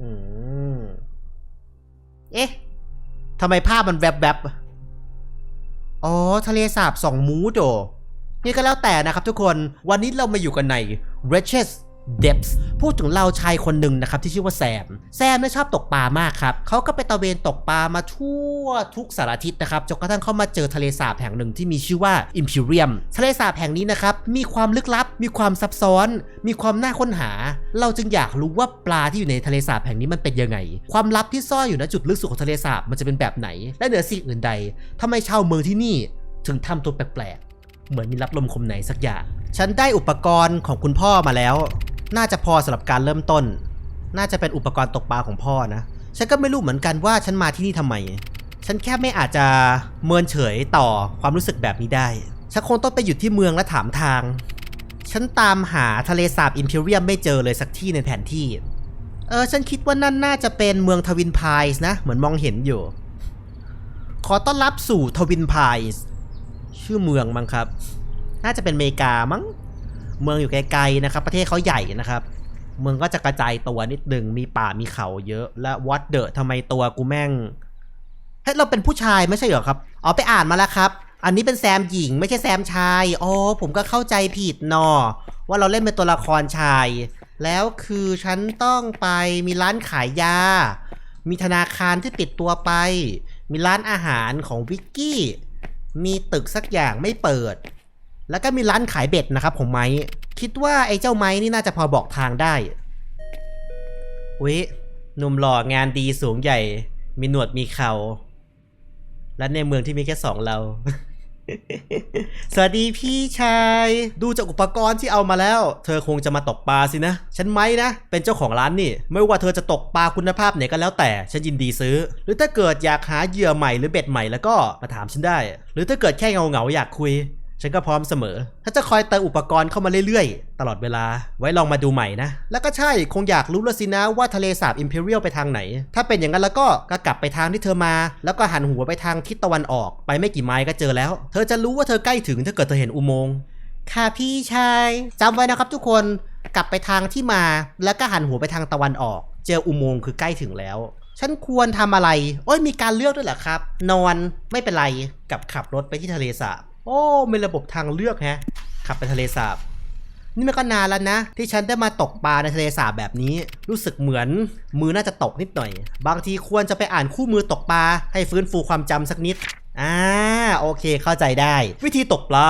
อืม เอ๊ะทำไมภาพมันแวบๆอ๋อ ทะเลสาบสองมูดโดนี่ก็แล้วแต่นะครับทุกคน วันนี้เรามาอยู่กันใน r e c h e s Depths พูดถึงเราชายคนหนึ่งนะครับที่ชื่อว่าแซม แซมเนี่ยชอบตกปลามากครับเขาก็ไปตะเวนตกปลามาทั่วทุกสารทิศนะครับจนกระทั่งเขามาเจอทะเลสาบแห่งหนึ่งที่มีชื่อว่า Imperium ทะเลสาบแห่งนี้นะครับมีความลึกลับ มีความซับซ้อน มีความน่าค้นหา เราจึงอยากรู้ว่าปลาที่อยู่ในทะเลสาบแห่งนี้มันเป็นยังไง ความลับที่ซ่อนอยู่ณจุดลึกสุดของทะเลสาบมันจะเป็นแบบไหน และเหนือสิ่งอื่นใดทำไมชาวเมืองที่นี่ถึงทำตัวแปลกๆเหมือนมีรับลมคมไหนสักอย่าง ฉันได้อุปกรณ์ของคุณพ่อมาแล้ว น่าจะพอสำหรับการเริ่มต้น น่าจะเป็นอุปกรณ์ตกปลาของพ่อนะ ฉันก็ไม่รู้เหมือนกันว่าฉันมาที่นี่ทำไม ฉันแค่ไม่อาจจะเมินเฉยต่อความรู้สึกแบบนี้ได้ ฉันคงต้องไปหยุดที่เมืองและถามทาง ฉันตามหาทะเลสาบอิมพีเรียมไม่เจอเลยสักที่ในแผนที่ เออ ฉันคิดว่านั่นน่าจะเป็นเมืองทวินพายส์นะ เหมือนมองเห็นอยู่ ขอต้อนรับสู่ทวินพายส์ชื่อเมืองมั้งครับ น่าจะเป็นอเมริกามั้ง เมืองอยู่ไกลๆนะครับ ประเทศเขาใหญ่นะครับ เมืองก็จะกระจายตัวนิดหนึ่งมีป่ามีเขาเยอะ และวัดเดอะทำไมตัวกูแม่งเฮ้ยเราเป็นผู้ชายไม่ใช่เหรอครับอ๋อไปอ่านมาแล้วครับ อันนี้เป็นแซมหญิงไม่ใช่แซมชายอ๋อผมก็เข้าใจผิดนอว่าเราเล่นเป็นตัวละครชาย แล้วคือฉันต้องไปมีร้านขายยา มีธนาคารที่ปิดตัวไป มีร้านอาหารของวิกกี้ มีตึกสักอย่างไม่เปิด แล้วก็มีร้านขายเบ็ดนะครับของไม้คิดว่าไอ้เจ้าไม้นี่น่าจะพอบอกทางได้อุ๊ยหนุ่มหล่องานดีสูงใหญ่ มีหนวดมีเขา และในเมืองที่มีแค่สองเรา สวัสดีพี่ชาย ดูจากอุปกรณ์ที่เอามาแล้ว เธอคงจะมาตกปลาสินะ ฉันไม้นะ เป็นเจ้าของร้านนี่ ไม่ว่าเธอจะตกปลาคุณภาพไหนก็แล้วแต่ ฉันยินดีซื้อ หรือถ้าเกิดอยากหาเหยื่อใหม่หรือเบ็ดใหม่แล้วก็มาถามฉันได้ หรือถ้าเกิดแค่เงาเงาอยากคุย ฉันก็พร้อมเสมอถ้าจะคอยเติมอุปกรณ์เข้ามาเรื่อยๆ ตลอดเวลา ไว้ลองมาดูใหม่นะ แล้วก็ใช่คงอยากรู้แล้วสินะว่าทะเลสาบอิมพีเรียลไปทางไหน ถ้าเป็นอย่างนั้นแล้วก็ก็กลับไปทางที่เธอมา แล้วก็หันหัวไปทางทิศตะวันออก ไปไม่กี่ไมล์ก็เจอแล้ว เธอจะรู้ว่าเธอใกล้ถึงถ้าเกิดเธอเห็นอุโมงค์ ค่ะพี่ชายจำไว้นะครับทุกคน กลับไปทางที่มา แล้วก็หันหัวไปทางตะวันออก เจออุโมงค์คือใกล้ถึงแล้ว ฉันควรทำอะไร โอ้ยมีการเลือกด้วยเหรอครับ นอน ไม่เป็นไร กับขับรถไปที่ทะเลสาบ โอ้มีระบบทางเลือกแฮะขับไปทะเลสาบ นี่มันก็นานแล้วนะ ที่ฉันได้มาตกปลาในทะเลสาบแบบนี้ รู้สึกเหมือนมือน่าจะตกนิดหน่อย บางทีควรจะไปอ่านคู่มือตกปลาให้ฟื้นฟูความจำสักนิดอ่าโอเคเข้าใจได้ วิธีตกปลา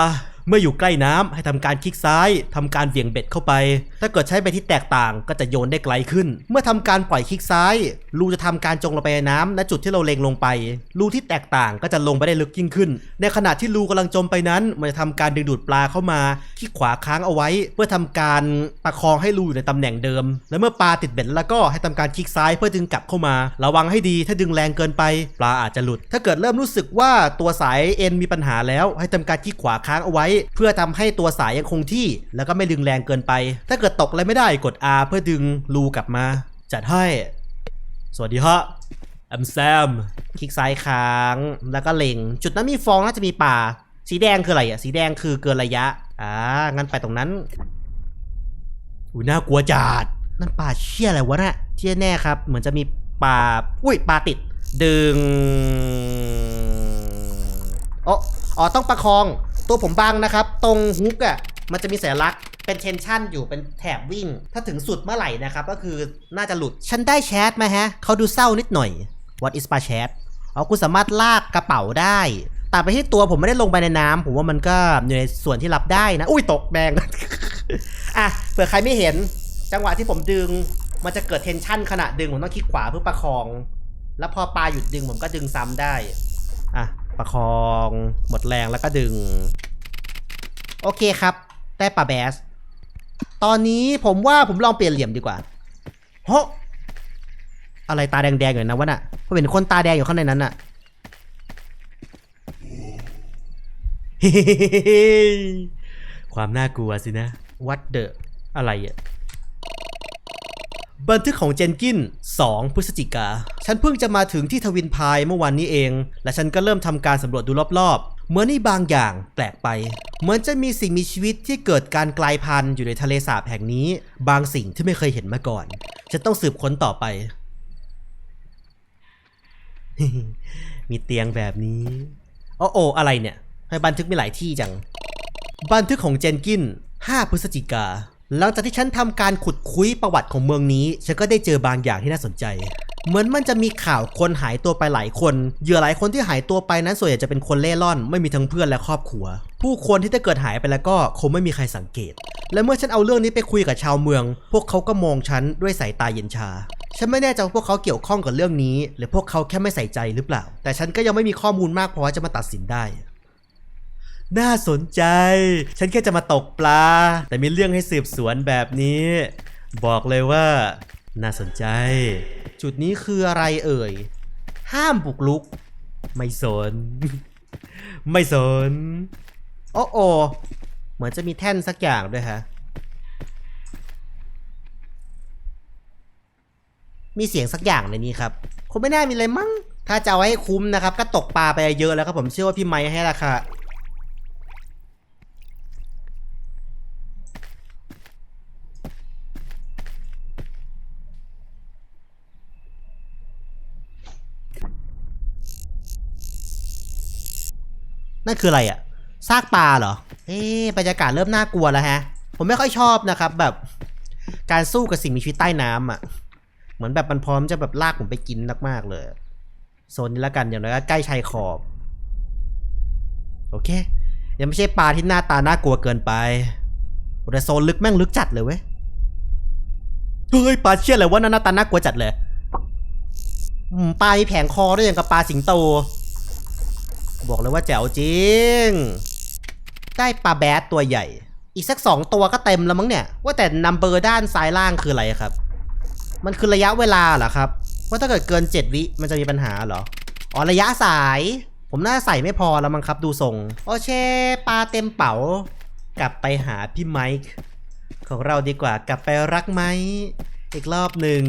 เมื่ออยู่ใกล้น้ำให้ทำการคลิกซ้ายทำการเหวี่ยงเบ็ดเข้าไป ถ้าเกิดใช้เบ็ดที่แตกต่างก็จะโยนได้ไกลขึ้น เมื่อทำการปล่อยคลิกซ้าย รูจะทำการจงลงไปในน้ำณจุดที่เราเล็งลงไป รูที่แตกต่างก็จะลงไปได้ลึกยิ่งขึ้น ในขณะที่รูกำลังจมไปนั้น มันจะทำการดึงดูดปลาเข้ามาคลิกขวาค้างเอาไว้ เพื่อทำการประคองให้รูอยู่ในตำแหน่งเดิม และเมื่อปลาติดเบ็ดแล้วก็ให้ทำการคลิกซ้ายเพื่อดึงกลับเข้ามา ระวังให้ดีถ้าดึงแรงเกินไป ปลาอาจจะหลุด ถ้าเกิดเริ่มรู้สึกว่าตัวสายเอ็นมีปัญหาแล้วให้ทำการคลิกขวาค้างเอาไว้เพื่อทำให้ตัวสายยังคงที่ แล้วก็ไม่ดึงแรงเกินไป ถ้าเกิดตกอะไรไม่ได้กด R เพื่อดึงรูกลับมา จัดให้ สวัสดีฮะแอมแซม คลิกซ้ายค้าง แล้วก็เล็ง จุดนั้นมีฟองน่าจะมีป่า สีแดงคืออะไรอะ สีแดงคือเกินระยะ อ่า งั้นไปตรงนั้น อุ้ยน่ากลัวจัด นั่นป่าเชี่ยอะไรวะน่ะเชี่ยแน่ครับ เหมือนจะมีป่า อุ้ยป่าติด ดึงอ๋ออ๋อ ต้องประคอง ตัวผมบังนะครับ ตรงฮุกอะมันจะมีสัญลักษณ์เป็นเทนชั่นอยู่เป็นแถบวิ่ง ถ้าถึงสุดเมื่อไหร่นะครับ ก็คือน่าจะหลุด ฉันได้แชทมาฮะเขาดูเศร้านิดหน่อย What is my chat อ๋อคุณสามารถลากกระเป๋าได้แต่ไปที่ตัวผมไม่ได้ลงไปในน้ำผมว่ามันก็อยู่ในส่วนที่รับได้นะ อุ้ยตกแบงอะเผื่อใครไม่เห็น จังหวะที่ผมดึง มันจะเกิดเทนชั่นขณะดึงผมต้องคลิกขวาเพื่อประคอง แล้วพอปลาหยุดดึงผมก็ดึงซ้ำได้อะ ประคอง หมดแรงแล้วก็ดึง โอเคครับ ได้ปลาแบส ตอนนี้ผมว่าผมลองเปลี่ยนเหลี่ยมดีกว่าโฮะอะไรตาแดงๆอยู่นะวะน่ะผมเห็นคนตาแดงอยู่ข้างในนั้นน่ะความน่ากลัวสินะวัดเดอะอะไรอะ บันทึกของเจนกิน 2 พฤศจิกา ฉันเพิ่งจะมาถึงที่ทวินพายเมื่อวันนี้เอง และฉันก็เริ่มทำการสำรวจดูรอบๆ เหมือนนี่บางอย่างแปลกไป เหมือนจะมีสิ่งมีชีวิตที่เกิดการกลายพันธุ์อยู่ในทะเลสาบแห่งนี้ บางสิ่งที่ไม่เคยเห็นมาก่อน ฉันต้องสืบค้นต่อไป มีเตียงแบบนี้โอ้โออะไรเนี่ยทำไมบันทึกมีหลายที่จัง บันทึกของเจนกิน 5 พฤศจิกา หลังจากที่ฉันทำการขุดคุยประวัติของเมืองนี้ ฉันก็ได้เจอบางอย่างที่น่าสนใจ เหมือนมันจะมีข่าวคนหายตัวไปหลายคนเหยื่อหลายคนที่หายตัวไปนั้นส่วนใหญ่จะเป็นคนเล่ร่อน ไม่มีทั้งเพื่อนและครอบครัว ผู้คนที่ถ้าเกิดหายไปแล้วก็คงไม่มีใครสังเกต และเมื่อฉันเอาเรื่องนี้ไปคุยกับชาวเมือง พวกเขาก็มองฉันด้วยสายตาเย็นชาฉันไม่แน่ใจว่าพวกเขาเกี่ยวข้องกับเรื่องนี้ หรือพวกเขาแค่ไม่ใส่ใจหรือเปล่า แต่ฉันก็ยังไม่มีข้อมูลมากพอจะมาตัดสินได้ น่าสนใจ ฉันแค่จะมาตกปลา แต่มีเรื่องให้สืบสวนแบบนี้ บอกเลยว่า น่าสนใจ จุดนี้คืออะไรเอ่ย ห้ามบุกลุก ไม่สน ไม่สน โอ้โอเหมือนจะมีแท่นสักอย่างด้วยฮะ มีเสียงสักอย่างในนี้ครับ คงไม่น่ามีอะไรมั้ง ถ้าจะเอาให้คุ้มนะครับ ก็ตกปลาไปเยอะแล้วครับผมเชื่อว่าพี่ไม้ให้ราคา นั่นคืออะไรอะซากปลาเหรอ เอ๊บรรยากาศเริ่มน่ากลัวแล้วฮะ ผมไม่ค่อยชอบนะครับ แบบการสู้กับสิ่งมีชีวิตใต้น้ำอะ เหมือนแบบมันพร้อมจะแบบลากผมไปกินมากๆเลย โซนนี้ละกันอย่างน้อยก็ใกล้ชายขอบ โอเค ยังไม่ใช่ปลาที่หน้าตาน่ากลัวเกินไปแต่โซนลึกแม่งลึกจัดเลยเว้ย เฮ้ยปลาเชี่ยอะไรวะหน้าตาน่ากลัวจัดเลยปลามีแผงคอด้วยอย่างกับปลาสิงโต บอกเลยว่าแจ๋วจริง ได้ปลาแบดตัวใหญ่ อีกสักสองตัวก็เต็มแล้วมั้งเนี่ย ว่าแต่นัมเบอร์ด้านซ้ายล่างคืออะไรครับ มันคือระยะเวลาเหรอครับ ว่าถ้าเกิดเกิน 7 วิมันจะมีปัญหาเหรอ อ๋อระยะสาย ผมน่าใส่ไม่พอแล้วมั้งครับ ดูทรง โอเคปลาเต็มเป๋ากลับไปหาพี่ไมค์ของเราดีกว่ากลับไปรักไหมอีกรอบหนึ่ง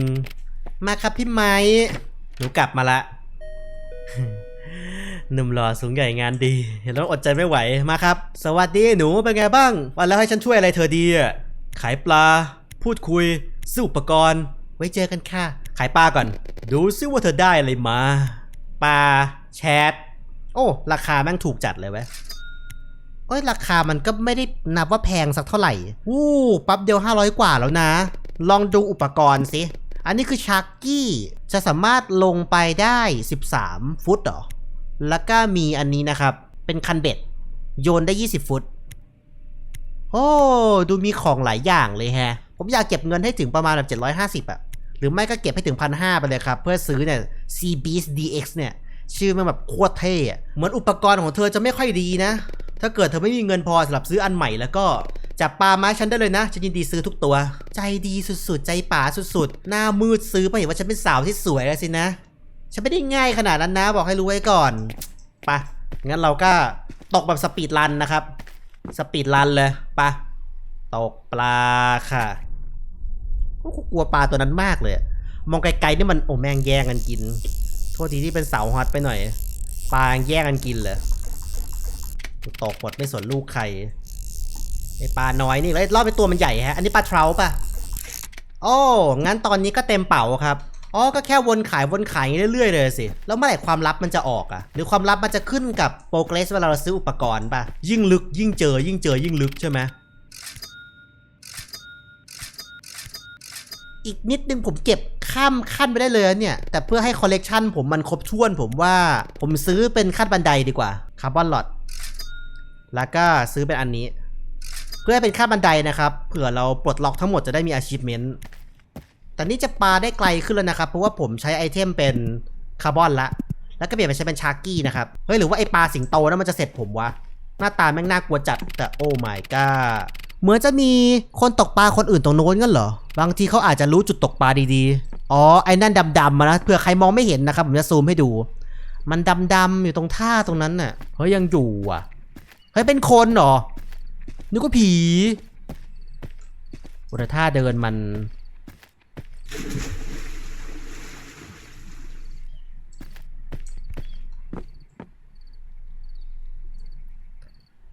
มาครับพี่ไมค์หนูกลับมาละ หนุ่มหล่อสูงใหญ่งานดี เห็นแล้วอดใจไม่ไหวมาครับ สวัสดีหนูเป็นไงบ้าง วันแล้วให้ฉันช่วยอะไรเธอดีอะขายปลา พูดคุย ซื้ออุปกรณ์ ไว้เจอกันค่ะ ขายปลาก่อน ดูซิว่าเธอได้อะไรมา ปลาแชทโอ้ ราคาแม่งถูกจัดเลยเว้ยเอ้ยราคามันก็ไม่ได้นับว่าแพงสักเท่าไหร่ วู้ปั๊บเดียว 500 กว่าแล้วนะ ลองดูอุปกรณ์สิ อันนี้คือชาร์กี้ จะสามารถลงไปได้ 13 ฟุตหรอ แล้วก็มีอันนี้นะครับ เป็นคันเบ็ด โยนได้ 20 ฟุต โอ้ ดูมีของหลายอย่างเลยแฮะ ผมอยากเก็บเงินให้ถึงประมาณแบบ 750อะหรือไม่ก็เก็บให้ถึงพันห้าไปเลยครับ เพื่อซื้อเนี่ย C Beast DX เนี่ย ชื่อมันแบบโคตรเท่อะเหมือนอุปกรณ์ของเธอจะไม่ค่อยดีนะ ถ้าเกิดเธอไม่มีเงินพอสำหรับซื้ออันใหม่แล้วก็จับปลาไม้ฉันได้เลยนะ ฉันยินดีซื้อทุกตัว ใจดีสุดๆ ใจป่าสุดๆ หน้ามืดซื้อไปเห็นว่าฉันเป็นสาวที่สวยแล้วสินะ ฉันไม่ได้ง่ายขนาดนั้นนะ บอกให้รู้ไว้ก่อนปะงั้นเราก็ตกแบบสปีดรันนะครับ สปีดรันเลยปะตกปลาค่ะโอ้โหกลัวปลาตัวนั้นมากเลย มองไกลๆนี่มันโอ้แมงแย่งกันกิน โทษทีที่เป็นเสาฮอตไปหน่อย ปลาแย่งกันกินเลยตกหมดไม่สนลูกใครไอปลาน้อยนี่แล้วรอบเป็นตัวมันใหญ่ฮะ อันนี้ปลาเทราป่ะโอ้ งั้นตอนนี้ก็เต็มเป๋าครับ อ๋อ ก็แค่วนขายวนขายอย่างนี้เรื่อยๆเลยสิ แล้วเมื่อไหร่ความลับมันจะออกอะหรือความลับมันจะขึ้นกับโปรเกรสเวลาเราซื้ออุปกรณ์ปะยิ่งลึกยิ่งเจอยิ่งเจอยิ่งลึกใช่ไหมอีกนิดนึงผมเก็บข้ามขั้นไปได้เลยเนี่ย แต่เพื่อให้คอลเลกชันผมมันครบถ้วนผมว่าผมซื้อเป็นขั้นบันไดดีกว่าคาร์บอนหลอดแล้วก็ซื้อเป็นอันนี้ เพื่อให้เป็นขั้นบันไดนะครับ เผื่อเราปลดล็อกทั้งหมดจะได้มี achievement แต่นี่จะปาได้ไกลขึ้นแล้วนะครับ เพราะว่าผมใช้ไอเทมเป็นคาร์บอนละ แล้วก็เปลี่ยนไปใช้เป็นชาร์กี้นะครับ เฮ้ย หรือว่าไอปลาสิงโตนั้นมันจะเสร็จผมวะ หน้าตาแม่งน่ากลัวจัด แต่โอ้ my god เหมือนจะมีคนตกปลาคนอื่นตรงโน้นกันเหรอ บางทีเขาอาจจะรู้จุดตกปลาดีๆ อ๋อ ไอ้นั่นดำๆมานะ เผื่อใครมองไม่เห็นนะครับ ผมจะซูมให้ดู มันดำๆอยู่ตรงท่าตรงนั้นน่ะ เฮ้ยยังอยู่อะ เฮ้ยเป็นคนเหรอ นึกว่าผีโอ้แต่ท่าเดินมัน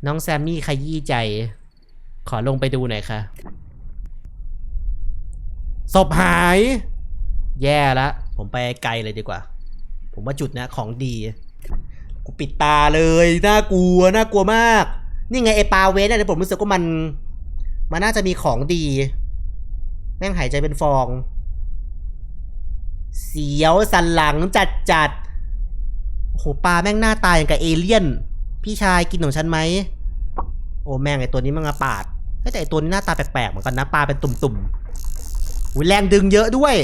น้องแซมมี่ขยี้ใจ ขอลงไปดูหน่อยค่ะ ศพหาย แย่แล้วผมไปไกลเลยดีกว่า ผมว่าจุดเนี้ยของดี กูปิดตาเลย น่ากลัว น่ากลัวมาก นี่ไงไอปลาเวนเนี่ยผมรู้สึกว่ามัน มันน่าจะมีของดี แม่งหายใจเป็นฟอง เสียวสันหลังจัดจัดโอ้โหปลาแม่งหน้าตายอย่างกับเอเลี่ยน พี่ชายกินของฉันไหม โอ้แม่งไอตัวนี้มันมาปาดแต่ไอตัวนี้หน้าตาแปลกๆเหมือนกันนะปลาเป็นตุ่มๆอุ้ยแรงดึงเยอะด้วย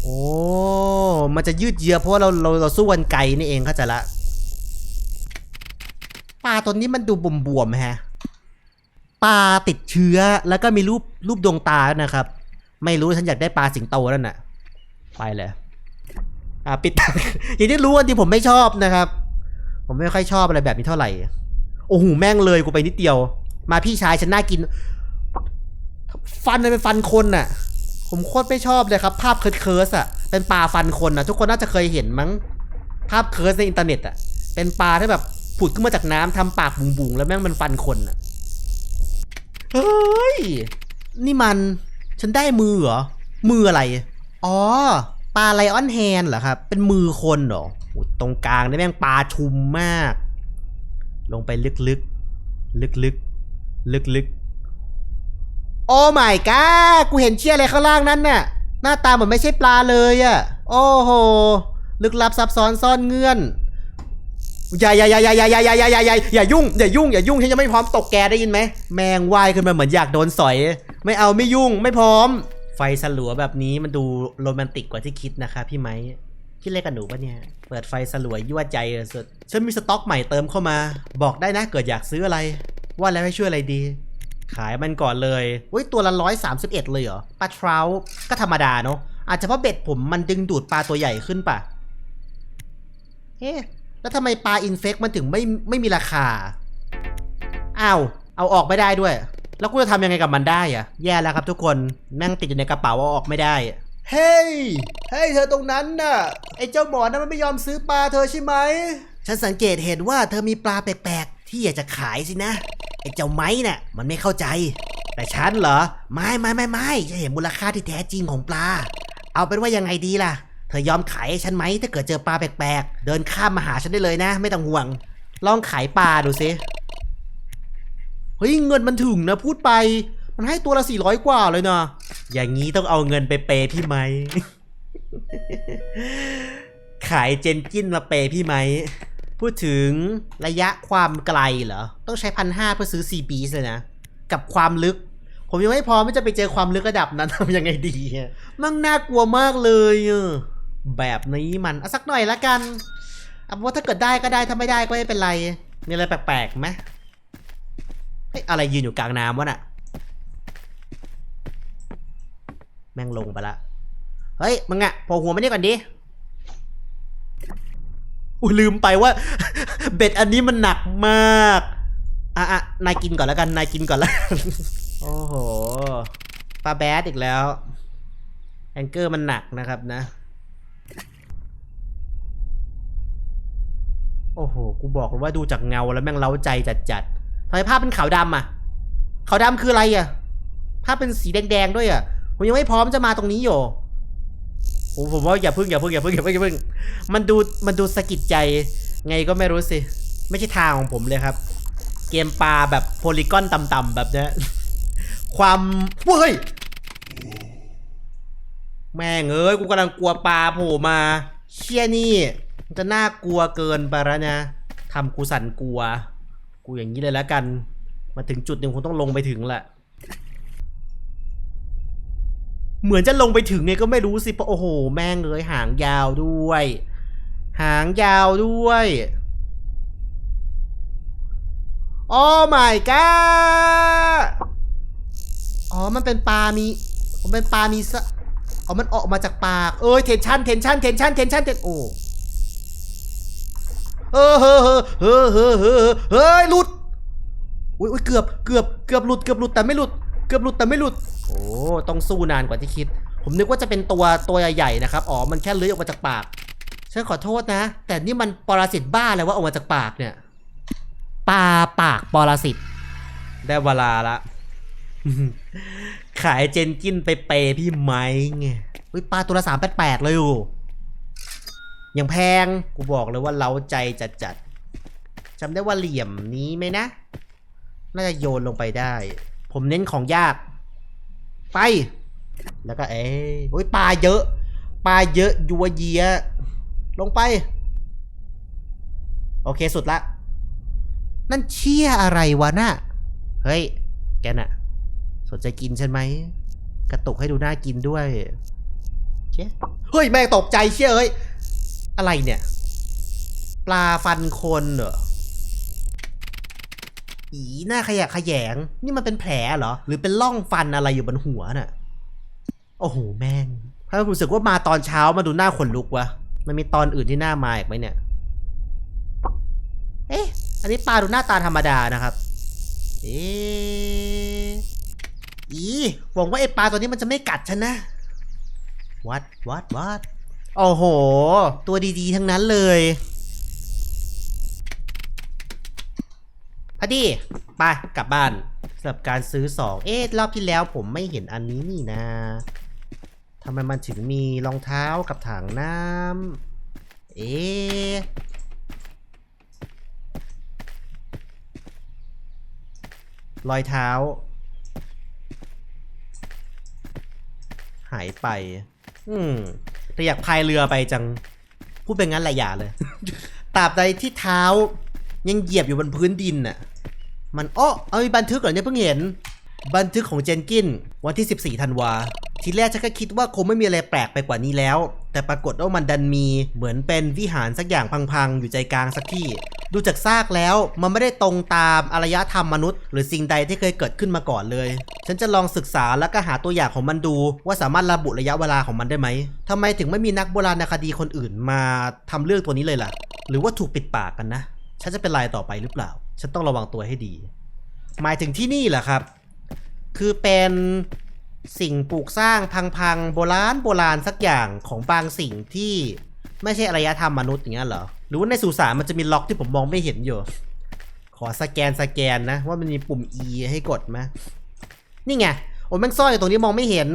โอ้มันจะยืดเยื้อเพราะเราเราเราสู้กันไกลนี่เองเข้าใจละปลาตัวนี้มันดูบวมๆแฮะปลาติดเชื้อแล้วก็มีรูปรูปดวงตานะครับ ไม่รู้ฉันอยากได้ปลาสิงโตแล้วน่ะ ไปเลยอ่าปิดอย่างที่รู้วันที่ผมไม่ชอบนะครับ ผมไม่ค่อยชอบอะไรแบบนี้เท่าไหร่ โอ้โหแม่งเลยกูไปนิดเดียว มาพี่ชายฉันน่ากิน ฟันมันเป็นฟันคนน่ะ ผมโคตรไม่ชอบเลยครับ ภาพเคิร์สเคิร์สอะ เป็นปลาฟันคนอะ ทุกคนน่าจะเคยเห็นมั้ง ภาพเคิร์สในอินเทอร์เน็ตอะ เป็นปลาที่แบบผุดขึ้นมาจากน้ำทำปากบุ๋งๆแล้วแม่งมันฟันคนอะ เฮ้ย นี่มัน ฉันได้มือเหรอ มืออะไร อ๋อ ปลาไลออนแฮนเหรอครับ เป็นมือคนเหรอ ตรงกลางนี่แม่งปลาชุมมาก ลงไปลึกๆ ลึกๆ ลึกๆ โอ้ my god กูเห็นเชี่ยอะไรข้างล่างนั้นน่ะ หน้าตาเหมือนไม่ใช่ปลาเลยอะ่ะโอ้โห ลึกลับซับซ้อนซ่อนเงื่อนอย่าอย่าอย่าอย่าอย่าอย่าอย่าอย่าอย่าอย่ายุ่งอย่ายุ่งอย่ายุ่งฉันยังไม่พร้อมตกแกได้ยินไหมแมงว่ายขึ้นมาเหมือนอยากโดนสอย ไม่เอาไม่ยุ่งไม่พร้อม ไฟสลัวแบบนี้มันดูโรแมนติกกว่าที่คิดนะคะพี่ไม้คิดอะไรกับหนูปะเนี่ย เปิดไฟสลัวยั่วใจสุด ฉันมีสต็อกใหม่เติมเข้ามา บอกได้นะเกิดอยากซื้ออะไร ว่าแล้วให้ช่วยอะไรดี ขายมันก่อนเลยเว้ยตัวละร้อยสามสิบเอ็ดเลยเหรอ ปลาทราวก็ธรรมดาเนาะ อาจจะเพราะเบ็ดผมมันดึงดูดปลาตัวใหญ่ขึ้นปะเฮ้แล้วทำไมปลาอินเฟกมันถึงไม่ไม่มีราคา อ้าว เอาออกไม่ได้ด้วย แล้วกูจะทำยังไงกับมันได้อะแย่แล้วครับทุกคนแม่งติดอยู่ในกระเป๋าเอาออกไม่ได้ เฮ้ย เฮ้ยเธอตรงนั้นน่ะ ไอ้เจ้าหมอนั้นมันไม่ยอมซื้อปลาเธอใช่ไหม ฉันสังเกตเห็นว่าเธอมีปลาแปลกๆ ที่อยากจะขายสินะ ไอ้เจ้าไม้น่ะ มันไม่เข้าใจ แต่ฉันเหรอ ไม่ไม่ไม่ไม่จะเห็นมูลค่าที่แท้จริงของปลา เอาเป็นว่ายังไงดีล่ะ เธอยอมขายให้ฉันไหมถ้าเกิดเจอปลาแปลกๆ เดินข้ามมาหาฉันได้เลยนะ ไม่ต้องห่วง ลองขายปลาดูสิ เฮ้ยเงินมันถึงนะพูดไป มันให้ตัวละสี่ร้อยกว่าเลยนะอย่างนี้ต้องเอาเงินไปเปย์พี่ไหม ขายเจนกินมาเปย์พี่ไหม พูดถึงระยะความไกลเหรอ ต้องใช้พันห้าเพื่อซื้อซีบีเลยนะ กับความลึก ผมยังไม่พร้อมที่จะไปเจอความลึกระดับนั้นทำยังไงดีมันน่ากลัวมากเลยแบบนี้มันอสักหน่อยละกันเอาว่าถ้าเกิดได้ก็ได้ถ้าไม่ได้ก็ไม่เป็นไรมีอะไรแปลกๆไหม เฮ้ยอะไรยืนอยู่กลางน้ำวะน่ะ แม่งลงไปละ เฮ้ยมึงอะโผล่หัวมานี่ก่อนดิอุ้ยลืมไปว่า เบ็ดอันนี้มันหนักมาก อะอะนายกินก่อนแล้วกัน นายกินก่อนแล้ว โอ้โห ปลาแบดอีกแล้ว แองเกอร์มันหนักนะครับนะ โอ้โห กูบอกเลยว่าดูจากเงาแล้วแม่งเล้าใจจัดๆ ทำไมภาพเป็นขาวดำอะขาวดำคืออะไรอะ ภาพเป็นสีแดงๆด้วยอะ ผมยังไม่พร้อมจะมาตรงนี้อยู่ผมผมว่าอย่าพึ่งอย่าพึ่งอย่าพึ่งอย่าพึ่งอย่าพึ่ง มันดูมันดูสะกิดใจ ไงก็ไม่รู้สิ ไม่ใช่ทางของผมเลยครับ เกมปลาแบบโพลีกอนต่ำๆแบบเนี้ย ความเฮ้ย แม่งเอ้ย กูกำลังกลัวปลาโผล่มา เชี่ยนี่ มันจะน่ากลัวเกินไปแล้วนะทำกูสั่นกลัว กูอย่างนี้เลยแล้วกัน มาถึงจุดหนึ่งคงต้องลงไปถึงแหละ เหมือนจะลงไปถึงเนี่ยก็ไม่รู้สิเพราะโอ้โห แม่งเอ้ยหางยาวด้วย หางยาวด้วยโอ้ my god อ๋อ มันเป็นปลามีมันเป็นปลามีสะอ๋อ มันออกมาจากปาก เอ้ย เทนชันเทนชันเทนชันเทนชันเทนโอ้ เออเฮ้อเฮ้อเฮ้อเฮ้อเฮ้อเฮ้ยหลุดอุ้ยอุ้ยเกือบเกือบเกือบหลุดเกือบหลุดแต่ไม่หลุดเกือบหลุดแต่ไม่หลุด โอ้ต้องสู้นานกว่าที่คิด ผมนึกว่าจะเป็นตัวตัวใหญ่ๆนะครับอ๋อมันแค่เลื้อยออกมาจากปากฉันขอโทษนะ แต่นี่มันปรสิตบ้าอะไรว่าออกมาจากปากเนี่ยปลาปากปรสิตได้เวลาละ ขายเจนกินไปเปย์พี่ไม้ไงเฮ้ยปลาตัวละสามแปดแปดเลยอยู่ ย่างแพงกูบอกเลยว่าเราใจจัดจัดจำได้ว่าเหลี่ยมนี้ไหมนะ น่าจะโยนลงไปได้ ผมเน้นของยาก ไป แล้วก็เอ้ยโอ้ยปลาเยอะ ปลาเยอะยัวเยียลงไป โอเคสุดละ นั่นเชี่ยอะไรวะน่ะ เฮ้ย แกน่ะ สนใจกินใช่ไหม กระตุกให้ดูน่ากินด้วยเชี่ยเฮ้ย แม่งตกใจเชี่ยเฮ้ย อะไรเนี่ย ปลาฟันคนเหรออีหน้าขยะขยง นี่มันเป็นแผลเหรอ หรือเป็นร่องฟันอะไรอยู่บนหัวน่ะ โอ้โห แม่งถ้ารู้สึกว่ามาตอนเช้ามาดูหน้าขนลุกวะ มันมีตอนอื่นที่หน้ามาอีกไหมเนี่ย เอ๊ะ อันนี้ปลาดูหน้าตาธรรมดานะครับ เอ๊ะอีหวังว่าไอ้ปลาตัวนี้มันจะไม่กัดฉันนะ วัด วัด วัด โอ้โห ตัวดีๆ ทั้งนั้นเลยพอดีไปกลับบ้านสำหรับการซื้อสองเอ๊ะรอบที่แล้วผมไม่เห็นอันนี้นี่นะทำไมมันถึงมีรองเท้ากับถังน้ำเอ๊ะรอยเท้า หายไป อืม แต่อยากพายเรือไปจัง พูดเป็นงั้นแหละอย่าเลย ตราบใดที่เท้า ยังเหยียบอยู่บนพื้นดินน่ะ มันอ้อเอามีบันทึกเหรอเนี่ยเพิ่งเห็น บันทึกของเจนกิน วันที่ 14ธันวา ทีแรกฉันก็คิดว่าคงไม่มีอะไรแปลกไปกว่านี้แล้ว แต่ปรากฏว่ามันดันมีเหมือนเป็นวิหารสักอย่างพังๆ อยู่ใจกลางสักที่ ดูจากซากแล้วมันไม่ได้ตรงตามอารยธรรมมนุษย์ หรือสิ่งใดที่เคยเกิดขึ้นมาก่อนเลย ฉันจะลองศึกษาแล้วก็หาตัวอย่างของมันดู ว่าสามารถระบุระยะเวลาของมันได้ไหมทำไมถึงไม่มีนักโบราณคดีคนอื่นมาทำเรื่องตัวนี้เลยล่ะ หรือว่าถูกปิดปากกันนะฉันจะเป็นรายต่อไปหรือเปล่า ฉันต้องระวังตัวให้ดี หมายถึงที่นี่เหรอครับ คือเป็น สิ่งปลูกสร้างพังๆ โบราณโบราณสักอย่างของบางสิ่งที่ไม่ใช่อารยธรรมมนุษย์อย่างนั้นเหรอ หรือว่าในสุสานมันจะมีล็อกที่ผมมองไม่เห็นอยู่ ขอสแกนสแกนนะ ว่ามันมีปุ่ม E ให้กดไหมนี่ไง โอ้แม่งซ่อนอยู่ตรงนี้มองไม่เห็น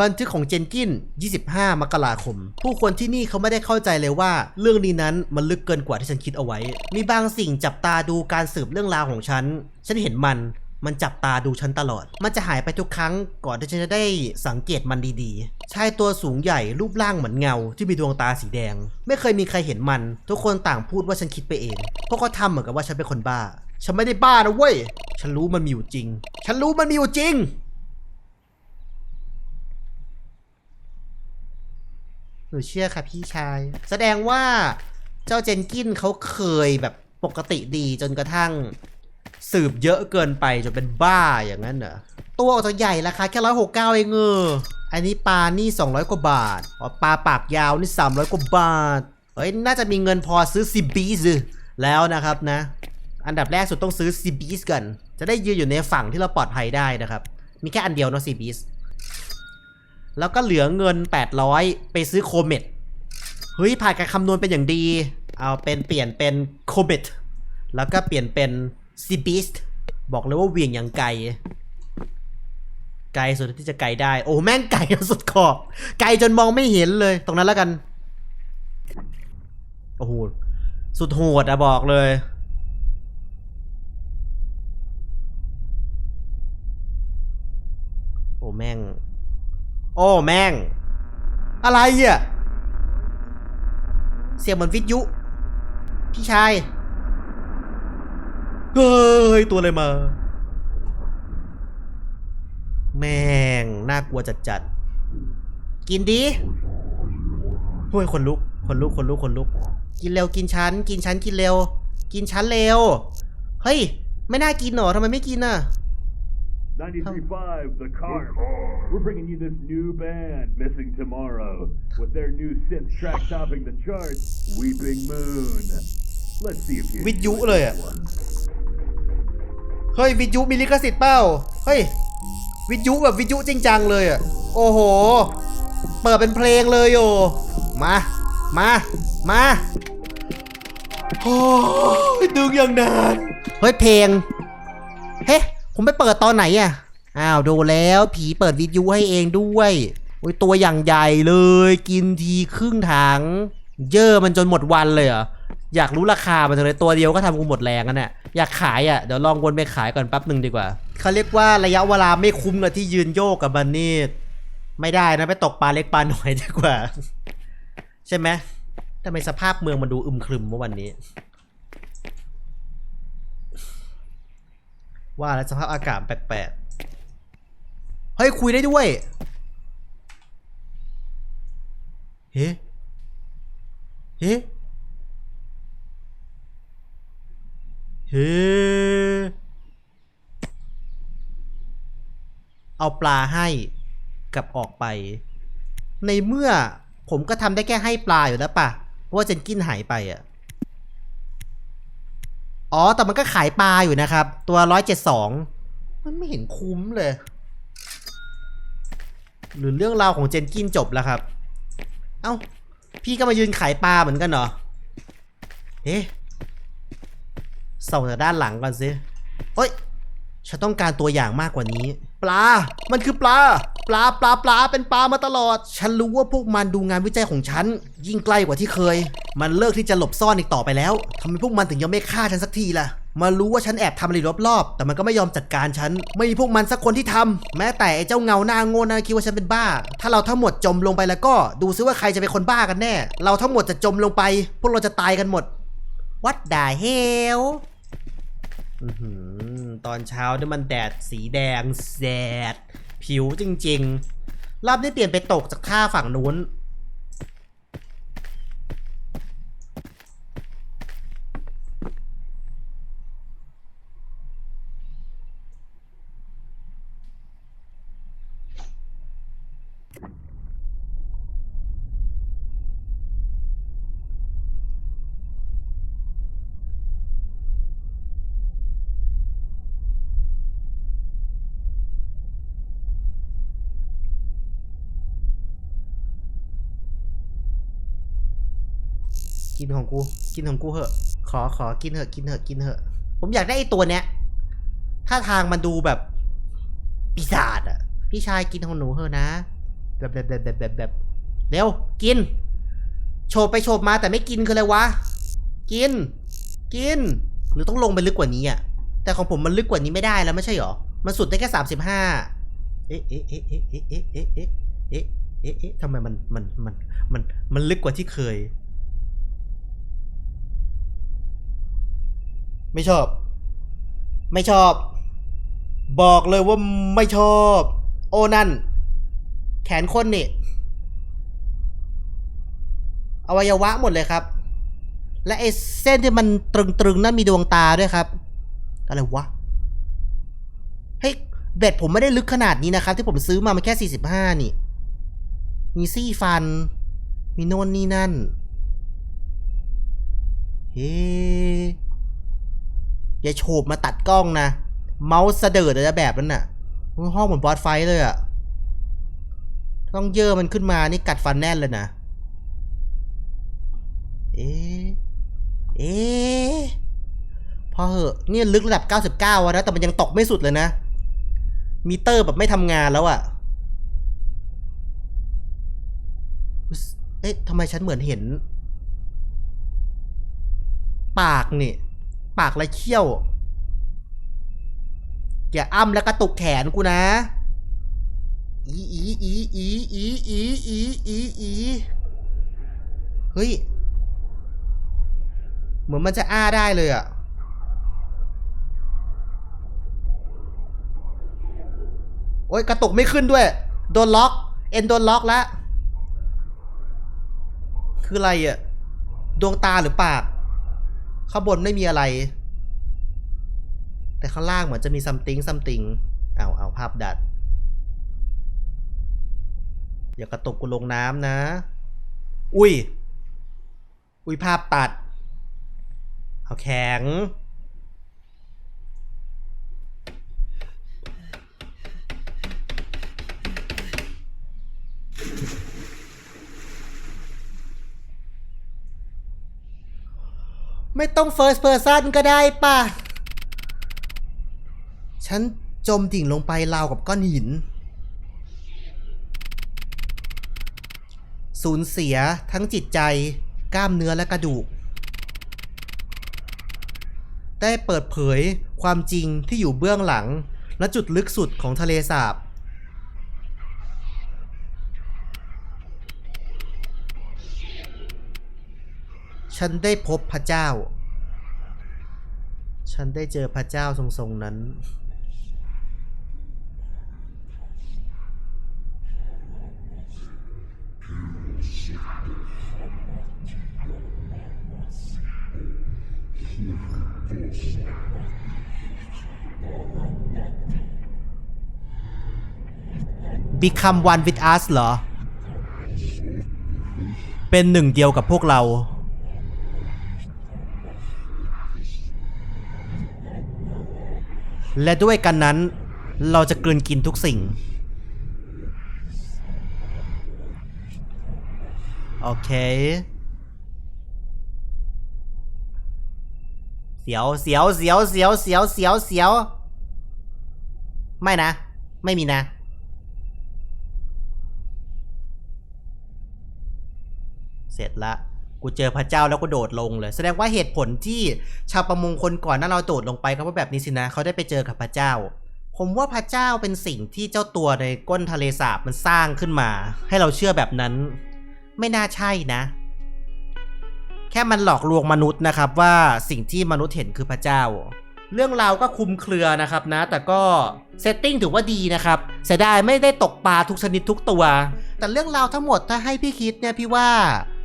บันทึกของเจนกิน 25 มกราคม ผู้คนที่นี่เขาไม่ได้เข้าใจเลยว่า เรื่องนี้นั้นมันลึกเกินกว่าที่ฉันคิดเอาไว้ มีบางสิ่งจับตาดูการสืบเรื่องราวของฉัน ฉันเห็นมัน มันจับตาดูฉันตลอด มันจะหายไปทุกครั้งก่อนที่ฉันจะได้สังเกตมันดีๆ ชายตัวสูงใหญ่รูปร่างเหมือนเงาที่มีดวงตาสีแดง ไม่เคยมีใครเห็นมัน ทุกคนต่างพูดว่าฉันคิดไปเองพวกเขาทำเหมือนกับว่าฉันเป็นคนบ้า ฉันไม่ได้บ้านะเว้ย ฉันรู้มันมีอยู่จริง ฉันรู้มันมีอยู่จริงหนูเชื่อค่ะพี่ชาย แสดงว่าเจ้าเจนกินเขาเคยแบบปกติดีจนกระทั่ง สืบเยอะเกินไปจนเป็นบ้าอย่างนั้นเหรอตัวออกจะใหญ่ราคาแค่ร้อยหกเก้าเองเอออันนี้ปลานี่ 200 กว่าบาทอ๋อปลาปากยาวนี่ 300 กว่าบาท เฮ้ย น่าจะมีเงินพอซื้อซีบีสแล้วนะครับนะ อันดับแรกสุดต้องซื้อซีบีสกัน จะได้ยืนอยู่ในฝั่งที่เราปลอดภัยได้นะครับ มีแค่อันเดียวเนาะซีบีสแล้วก็เหลือเงิน 800 ไปซื้อโคเมตเฮ้ย ผ่านการคำนวณเป็นอย่างดี เอาเป็นเปลี่ยนเป็นโคเมตแล้วก็เปลี่ยนเป็น ซีบีสบอกเลยว่าเวียงอย่างไกล ไกลสุดที่จะไกลได้ โอ้แม่งไกลสุดขอบ ไกลจนมองไม่เห็นเลย ตรงนั้นแล้วกัน โอ้โห สุดโหดอะบอกเลย โอ้แม่ง โอ้แม่ง อะไรอะ เสียงเหมือนวิทยุ พี่ชาย เฮ้ยตัวอะไรมา แม่ง น่ากลัวจัดจัดๆกินดีเฮ้ยคนลุก คนลุก คนลุก คนลุก กินเร็ว กินชั้น กินชั้น กินเร็ว กินชั้นเร็ว เฮ้ย ไม่น่ากินหรอทำไมไม่กินอะ 93.5 The Cart. We're bringing you this new band, Missing Tomorrow, with their new synth track topping the charts, Weeping Moon. Let's see if you วิทยุ enjoy เลย this อะ one. เฮ้ยวิทยุมีลิขสิทธิ์เปล่าเฮ้ยวิทยุแบบวิทยุจริงจังเลยอะโอ้โห เปิดเป็นเพลงเลยโอมามามาโอ้ดึงอย่างนานเฮ้ยเพลงเฮ้ผมไปเปิดตอนไหนอะอ้าวดูแล้วผีเปิดวิทยุให้เองด้วยโอ้ยตัวอย่างใหญ่เลย กินทีครึ่งถัง เย่อมันจนหมดวันเลยเหรอ อยากรู้ราคามันเลยตัวเดียวก็ทำกูหมดแรงกันน่ะอยากขายอะเดี๋ยวลองวนไปขายก่อนแป๊บหนึ่งดีกว่าเขาเรียกว่าระยะเวลาไม่คุ้มกับที่ยืนโยกกับมันนี่ไม่ได้นะไปตกปลาเล็กปลาหน้อยดีกว่า ใช่ไหมทำไมสภาพเมืองมันดูอึมครึมเมื่อวันนี้ ว่าแล้วสภาพอากาศแปลกๆเฮ้ยคุยได้ด้วยเฮ้เฮ้ เฮ้เอาปลาให้กับออกไป ในเมื่อผมก็ทำได้แค่ให้ปลาอยู่แล้วป่ะเพราะว่าเจนกินหายไปอะอ๋อ แต่มันก็ขายปลาอยู่นะครับ ตัวร้อยเจ็ดสองมันไม่เห็นคุ้มเลย หรือเรื่องราวของเจนกินจบแล้วครับ เอ้า พี่ก็มายืนขายปลาเหมือนกันเหรอเอ๊ะ ส่องจากด้านหลังก่อนสิเฮ้ยฉันต้องการตัวอย่างมากกว่านี้ ปลา มันคือปลา ปลาปลาปลาเป็นปลามาตลอด ฉันรู้ว่าพวกมันดูงานวิจัยของฉัน ยิ่งใกล้กว่าที่เคย มันเลิกที่จะหลบซ่อนอีกต่อไปแล้วทำไมพวกมันถึงยังไม่ฆ่าฉันสักทีล่ะมารู้ว่าฉันแอบทำอะไรรอบๆ แต่มันก็ไม่ยอมจัดการฉัน ไม่มีพวกมันสักคนที่ทำแม้แต่ไอ้เจ้าเงาหน้าโง่นั่นคิดว่าฉันเป็นบ้า ถ้าเราทั้งหมดจมลงไปแล้วก็ดูซิว่าใครจะเป็นคนบ้ากันแน่ เราทั้งหมดจะจมลงไป พวกเราจะตายกันหมด What the hell ตอนเช้าเนี่ยมันแดดสีแดงแสดผิวจริง ๆ รอบนี้เปลี่ยนไปตกจากท่าฝั่งนู้น นของกู กินของกูเหอะ ขอขอกินเหอะ กินเหอะ กินเหอะ ผมอยากได้ไอ้ตัวเนี้ย ถ้าทางมันดูแบบปีศาจอะพี่ชายกินของหนูเหอะนะ แบบแบบแบบแบบแบบแบบเร็ว กิน โฉบไปโฉบมาแต่ไม่กินคืออะไรวะ กิน กิน หรือต้องลงไปลึกกว่านี้อะแต่ของผมมันลึกกว่านี้ไม่ได้แล้วไม่ใช่หรอ มันสุดได้แค่สามสิบห้าเอ๊ะเอ๊ะเอ๊ะเอ๊ะเอ๊ะเอ๊ะเอ๊ะเอ๊ะเอ๊ะเอ๊ะเอ๊ะทำไมมันมันมันมันมันลึกกว่าที่เคย ไม่ชอบ ไม่ชอบ บอกเลยว่าไม่ชอบ โอ้นั่น แขนคนนี่อวัยวะหมดเลยครับ และไอ้เส้นที่มันตรึงๆนั่นมีดวงตาด้วยครับ อะไรวะ เฮ้ยเบ็ดผมไม่ได้ลึกขนาดนี้นะครับ ที่ผมซื้อมามันแค่ 45 นี่ มีซี่ฟัน มีโน่นนี่นั่น เฮ้ อย่าโฉบมาตัดกล้องนะ เมาส์เสดิร์ดอะไรแบบนั้นน่ะ ห้องเหมือนบอสไฟเลยอะต้องเยอะมันขึ้นมานี่กัดฟันแน่นเลยนะ เอ๊เอ๊พอเหอะนี่ลึกระดับ 99อะนะ แต่มันยังตกไม่สุดเลยนะมิเตอร์แบบไม่ทำงานแล้วอะเอ๊ะทำไมฉันเหมือนเห็น ปากนี่ ปากไรเขี้ยวอย่าอ้ำแล้วกระตุกแขนกูนะ อีอีอีอีอีอีอีอีอีเฮ้ย เหมือนมันจะอ้าได้เลยอะโอ๊ยกระตุกไม่ขึ้นด้วย โดนล็อก เอ็นโดนล็อกแล้ว คืออะไรอะดวงตาหรือปาก ข้างบนไม่มีอะไร แต่ข้างล่างเหมือนจะมีซัมติงซัมติงเอาเอาภาพดัด อย่ากระตุกกูลงน้ำนะ อุ้ย อุ้ยภาพตัด เอาแข็ง ไม่ต้อง first person ก็ได้ป่ะ ฉันจมดิ่งลงไปราวกับก้อนหิน สูญเสียทั้งจิตใจ กล้ามเนื้อและกระดูก ได้เปิดเผยความจริงที่อยู่เบื้องหลัง และจุดลึกสุดของทะเลสาบ ฉันได้พบพระเจ้า ฉันได้เจอพระเจ้าทรงๆนั้น Become one with us เหรอ เป็นหนึ่งเดียวกับพวกเรา และด้วยกันนั้น เราจะกลืนกินทุกสิ่ง โอเค เสียว เสียว เสียว เสียว เสียว เสียว เสียว ไม่นะ ไม่มีนะเสร็จละ กูเจอพระเจ้าแล้วก็โดดลงเลย แสดงว่าเหตุผลที่ชาวประมงคนก่อนหนั้นเราโดดลงไปก็เพราะแบบนี้สินะเขาได้ไปเจอกับพระเจ้า ผมว่าพระเจ้าเป็นสิ่งที่เจ้าตัวในก้นทะเลสาบมันสร้างขึ้นมา ให้เราเชื่อแบบนั้น ไม่น่าใช่นะ แค่มันหลอกลวงมนุษย์นะครับว่าสิ่งที่มนุษย์เห็นคือพระเจ้า เรื่องราวก็คุมเครือนะครับนะ แต่ก็เซตติ้งถือว่าดีนะครับเสียดายไม่ได้ตกปลาทุกชนิดทุกตัว แต่เรื่องราวทั้งหมดถ้าให้พี่คิดเนี่ยพี่ว่า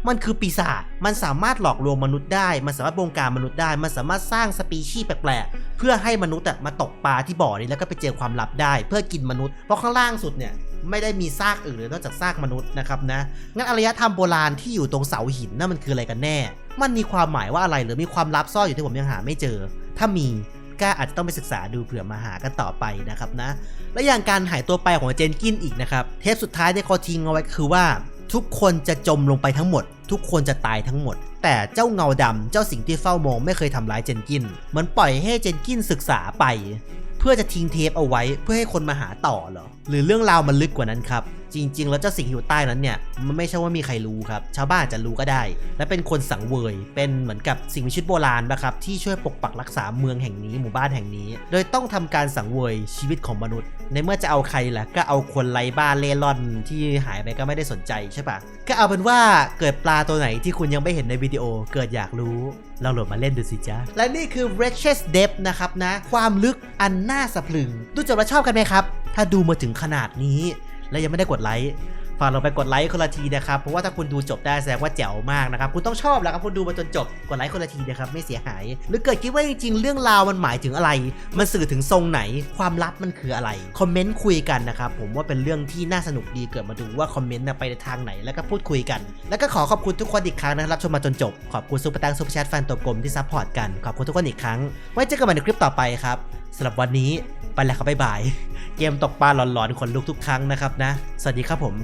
มันคือปีศาจ มันสามารถหลอกลวงมนุษย์ได้ มันสามารถบงการมนุษย์ได้ มันสามารถสร้างสปีชีส์แปลกๆ เพื่อให้มนุษย์มาตกปลาที่บ่อนี้แล้วก็ไปเจอความลับได้ เพื่อกินมนุษย์ เพราะข้างล่างสุดเนี่ยไม่ได้มีซากอื่นเลยนอกจากซากมนุษย์นะครับนะ งั้นอารยธรรมโบราณที่อยู่ตรงเสาหินนั่นมันคืออะไรกันแน่ มันมีความหมายว่าอะไรหรือมีความลับซ่อนอยู่ที่ผมยังหาไม่เจอ ถ้ามีก็อาจจะต้องไปศึกษาดูเผื่อมาหากันต่อไปนะครับนะ และอย่างการหายตัวไปของเจนกินอีกนะครับ เทปสุดท้ายที่เขาทิ้งเอาไว้คือว่า ทุกคนจะจมลงไปทั้งหมด ทุกคนจะตายทั้งหมด แต่เจ้าเงาดำเจ้าสิ่งที่เฝ้ามองไม่เคยทำร้ายเจนกิน เหมือนปล่อยให้เจนกินศึกษาไป เพื่อจะทิ้งเทปเอาไว้เพื่อให้คนมาหาต่อเหรอหรือเรื่องราวมันลึกกว่านั้นครับ จริง ๆ แล้วเจ้าสิ่งที่อยู่ใต้นั้นเนี่ยมันไม่ใช่ว่ามีใครรู้ครับ ชาวบ้านจะรู้ก็ได้ และเป็นคนสังเวย เป็นเหมือนกับสิ่งมีชีวิตโบราณนะครับที่ช่วยปกปักรักษาเมืองแห่งนี้หมู่บ้านแห่งนี้ โดยต้องทำการสังเวยชีวิตของมนุษย์ ในเมื่อจะเอาใครล่ะก็เอาคนไร้บ้านเล่ร่อนที่หายไปก็ไม่ได้สนใจใช่ปะก็เอาเป็นว่าเกิดปลาตัวไหนที่คุณยังไม่เห็นในวิดีโอเกิดอยากรู้เราโหลดมาเล่นดูสิจ้าและนี่คือ Wretched Depth นะครับนะ ความลึกอันน่าสะพรึง ดูจบแล้วชอบกันไหมครับ ถ้าดูมาถึงขนาดนี้ และยังไม่ได้กดไลค์ฝากเราไปกดไลค์คนละทีนะครับ เพราะว่าถ้าคุณดูจบได้แสดงว่าแจ๋วมากนะครับ คุณต้องชอบแหล้วครับคุณดูมาจนจบ กดไลค์คนละทีนะครับ ไม่เสียหาย หรือเกิดคิดว่าจริงๆ เรื่องราวมันหมายถึงอะไร มันสื่อถึงทรงไหน ความลับมันคืออะไร คอมเมนต์คุยกันนะครับ ผมว่าเป็นเรื่องที่น่าสนุกดีเกิดมาดูว่าคอมเมนต์ไปในทางไหน แล้วก็พูดคุยกัน แล้วก็ขอขอบคุณทุกคนอีกครั้งนะครับรับชมมาจนจบ ขอบคุณซุปเปอร์ตังซุปเปอร์แชทแฟนตัวกลมที่ซัพพอร์ตกัน ขอบคุณทุกคนอีกครั้ง ไว้เจอกันใหม่ในคลิปต่อไปครับ สำหรับวันนี้ไปแล้วครับบ๊ายบาย เกมตกปลาหลอนๆขนลุกทุกครั้งนะครับนะ สวัสดีครับผม